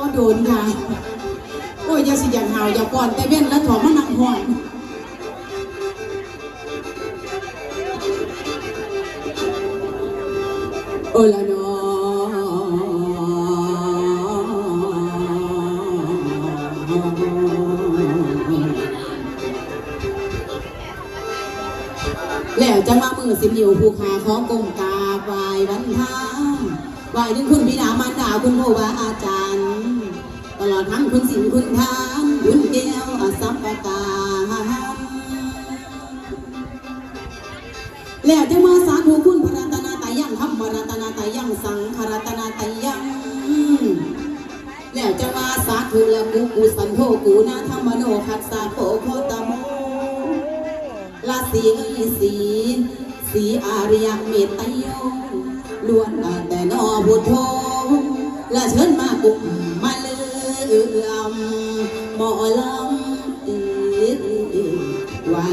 ก็โดนค่ะโอ้ยอย่าสิอย่างหาวอย่าก่อนแต่เว้นแล้วถอมานังหอนโอ้ละเนาะแล้วจะมามือสิบนิ้วภูคาของกงกาบายวันทางไหวถึงคุณพิดามารดาคุณโมบาอาจารย์ ตลอดทั้งคุณสิงคุณทานคุณแก้วอสัมปกาแล้วจะมาสาธุคุณพระรัตนาตายังธรรมรัตนาตายังสังขรัตนาตายังแล้วจะมาสาธุละกุกุสันโธกูนาธรรมโนคัสสะโพโคตโมลาสีอ้ยสีสีอาริยเมตตโยล้วนแต่นอพุทโธและเชิญมากุมมา เลื่อมหมอลำติดไว้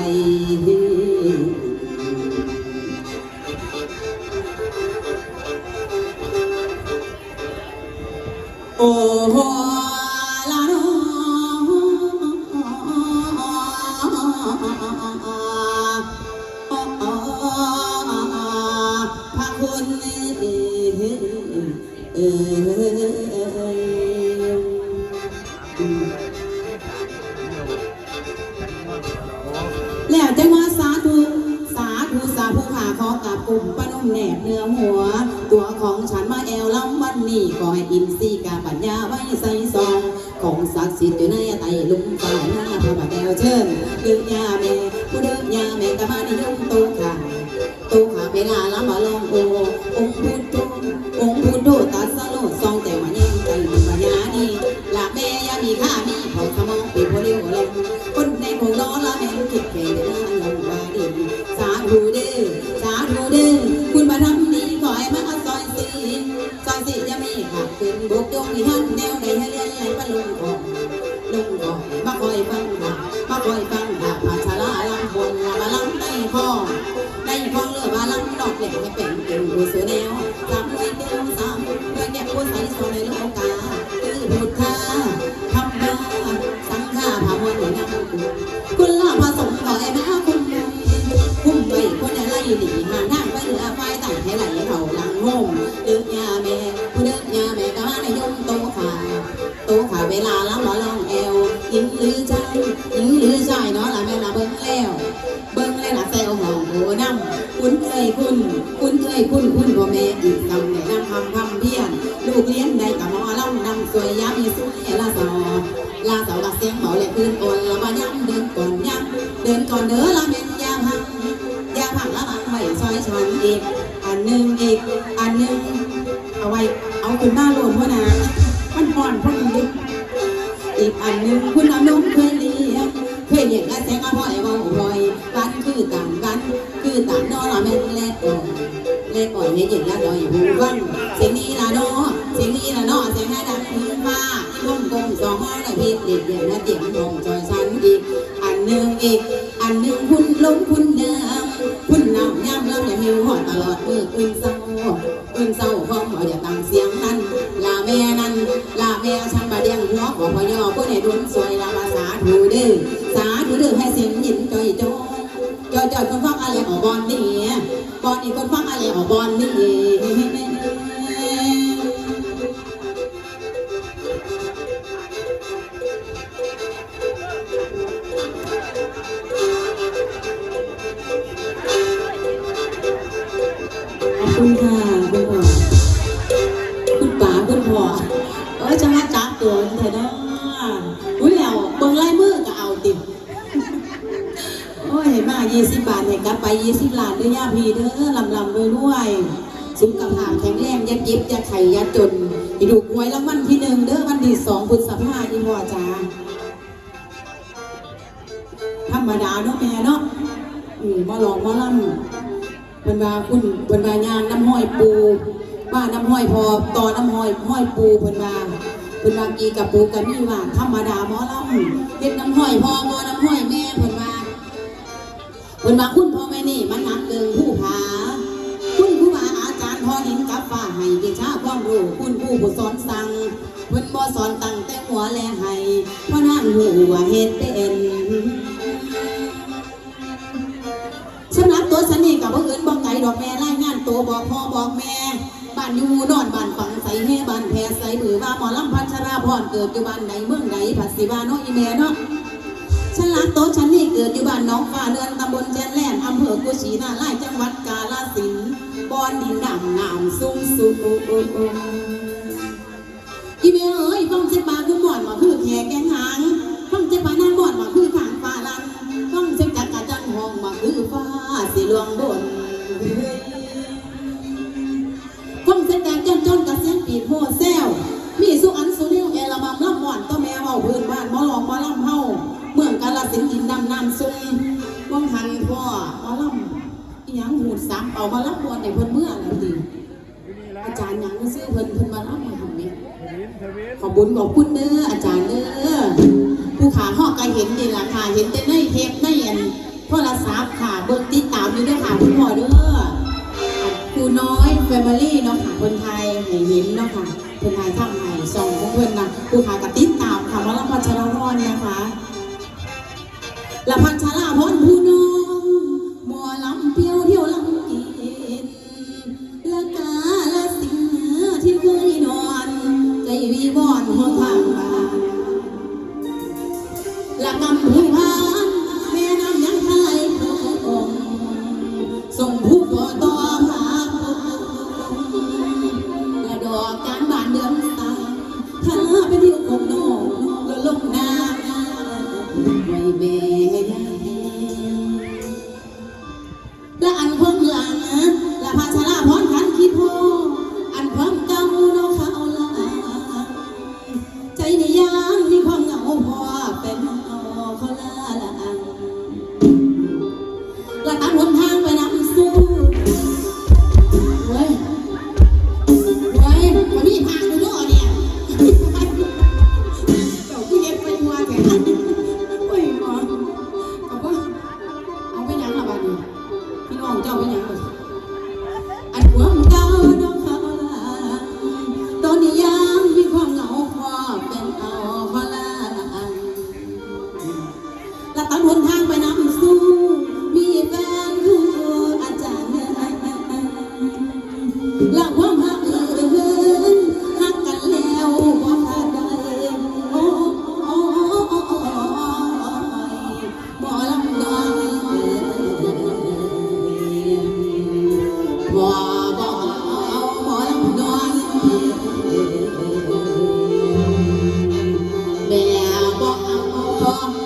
ขาขอกับกลุ่มปนุ่มแหนบเนื้อหัว ตัวของฉันมาแอวลำวันนี้ขอให้อินทรีย์กาปัญญาไว้ใส่ซองของศักดิ์สิทธิ์อยู่ในไตลุงฝ่ายหน้าพระบาทแก้วเชิญดึงยาแม่ผู้ดึงยาแม่กะมานิยมโตขาโตขาเวลาละมาลองโอองค์พุ มาคอยฟัง ยคุณคุณพ่แม่อีกคำแนะนำคำคำเพี้ยรลูกเลี้ยงได้กับหมอลำนำสวยย้ำมีสุยละสอลาสาละเสียงเบาและคืนอ่อนละมาย้ำเดินก่อนย้ำเดินก่อนเด้อละเม็นยาพังยาพังละมันไม่ซอยชวนอีกอันหนึ่งอีกอันหนึ่งเอาไว้เอาขึ้นหน้าลมพ่อนะมันห่อนพ่อดีอีกอันหนึ่งคุณเอานมเคยเลี้ยงเคยเลี้ยงและแสงอภอยเบาหอยกันคือต่างกันคือต่างนอละแม่นแลกอ่อน แลกอ่อนให้เย็นละดอยหูฟังเสียงนี้ละเนาะเสียงนี้ละเนาะเสียงให้ดังหูฟ้าล่มกลมสองห้องละพิษเด็ดเดี่ยวและเตียงทองจอยชันอีกอันหนึ่งอีก อันหนึ่งคุณลงคุณเดิมคุณนำย่ำลำอย่าหิวหอดตลอดมืออื่นเศร้าอื่นเศร้าพร้อมเอาอย่าตั้งเสียงนั้นลาแม่นั้นลาแม่ช่างบาเดียงหัวขอพยอผู้ใดดุนสวยลาภาษาถูเด้อสาธุเด้อให้เสียงยินจอยจอยจอยจอยคนฟังอะไรออกบอลนี่ บอลอีกคนฟังอะไรออกบอลนี่ขอบคุณค่ะคุณพ่อคุณ ยมา20บาทเนี่ยกลับไป20ล้านเด้อย่าพี่เด้อลำลำรวยรวยสุขภาพแข็งแรงยาเจ็บยาไข้อย่าจนอีดูหวยรางวัลที่หนึ่งเด้อวันที่สองพฤษภาอีพ่อจ้าธรรมดาเนาะแม่เนาะอืมมาลองมาล่ำเป็นว่าคุณเป็นว่ายางน้ำห้อยปูว่าน้ำห้อยพอต่อน้ำห้อยห้อยปูเป็นว่าเป็นว่ากีกับปูกับนี่ว่าธรรมดาหมอลำเฮ็ดน้ำห้อยพอมอน้ำห้อยแม่ พิ่นว่าคุณพ่อแม่นี่มันหนักเกินผู้ผาคุณครูบาอาจารย์พ่อดินกับฟ้าให้วิชาความรู้คุณผู้ผู้สอนสั่งเพิ่นบ่สอนตั้งแต่หัวแลให้เพราะนั่นหูว่าเฮ็ดเป็นสำหรับตัวฉันนี่กับว่าอื่นบอกไก่ดอกแม่รายงานตัวบอกพ่อบอกแม่บ้านอยู่นอนบ้านฝังใส่เฮบ้านแพรใสบือว่าหมอลำพัชราพรเกิดอยู่บ้านไหนเมืองไหนผัดสีบาเนาะอีแม่เนาะ ฉันรักโตวฉันนี่เกิดอยู่บ้านน้องฟ้าเดือนตำบลแจนแลนอำเภอกุชินาไล่จังหวัดกาฬสินธุ์บอนดินดำน้ำสูงสูงอีเมเอ้ยฟังเจ็บปากคือหมอนมาคือแขกแกงหางฟังเจ็บปากหน้าหมอนมาคือขางฟ้าลันฟังเจ็บจักกะจันห้องมาคือฟ้าสีลวงบนฟังเจ็บแตกจนจนกะเสียงปีดโห่แซุงว่องหันพ่อหมอลำอีหยังหูดสามเป่ามาลำมวนในเพิ่นเมื่อแล้วดีอาจารย์หยังซื้อเพิ่นเพิ่นมาลำมาทำเนี่ยขอบคุญขอบคุณเด้ออาจารย์เด้อผู้ขาหอกก็เห็นนี่ล่ะค่ะ เห็นแต่ในเทปในอันโทรศัพท์ค่ะเบิ่งติดตามอยู่เด้อค่ะคุณพ่อเด้ออันครูน้อยแฟมิลี่เนาะค่ะคนไทยให้เห็นเนาะค่ะคนไทยทำให้ส่องของเพิ่นนะผู้ขาก็ติดตา บ่อนหัวทาง นทางไปน้ำสู้ มีแฟนคืออาจารย์หลักความหักเอินหักกันแล้วบ่าใดโอ้อ้โอ้โอ้อ้บอยบอาลำดอยแม่บอา